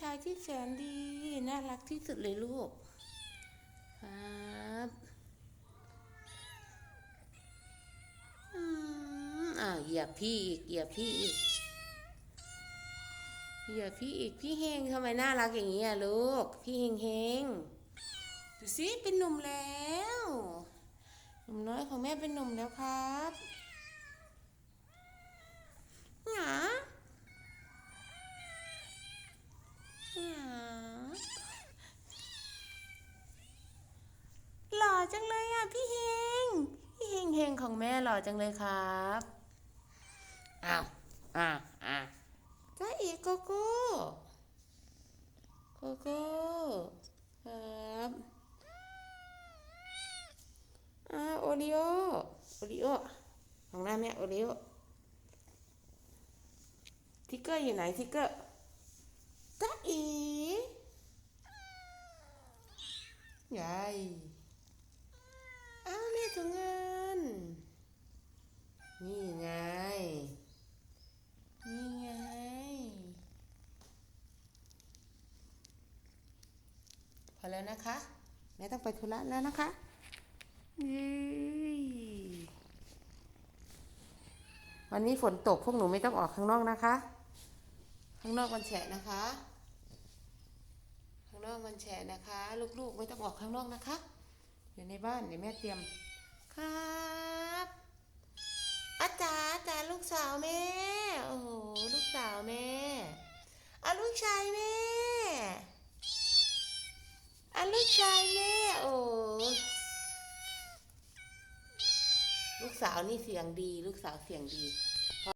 ชายที่แสนดี น่ารักที่สุดเลยลูกครับอ่าเหยียบพี่อีกเหยียบพี่อีกเหยียบพี่อีกพี่เฮงทำไมน่ารักอย่างนี้อะลูก พี่เฮงเฮงดูสิเป็นหนุ่มแล้ว หนุ่มน้อยของแม่เป็นหนุ่มแล้วครับหงาหงาหล่อ จังเลยอะพี่เฮงพี่เฮงเฮงของแม่หล่อจังเลยครับอ้าวอ้าวอ้าวจ้าเอกโกโก้โกโก้ครับอ่าโอริโอโอริโอของหน้าแม่โอริโอทิกเกอร์อยู่ไหนทิกเกอร์จ้าเอ๋ยาย อ้าวแม่ถุงเงินนี่ไง นี่ไง พอแล้วนะคะ แม่ต้องไปธุระแล้วนะคะยี่วันนี้ฝนตกพวกหนูไม่ต้องออกข้างนอกนะคะ ข้างนอกมันแฉะนะคะ ข้างนอกมันแฉะนะคะ ลูกๆไม่ต้องออกข้างนอกนะคะ อยู่ในบ้านเดี๋ยวแม่เตรียม ครับอาจารย์อาจารย์ลูกสาวแม่ โอ้โห ลูกสาวแม่อาลูกชายแม่อันลูกชายแม่ โอ้ ลูกสาวนี่เสียงดี ลูกสาวเสียงดี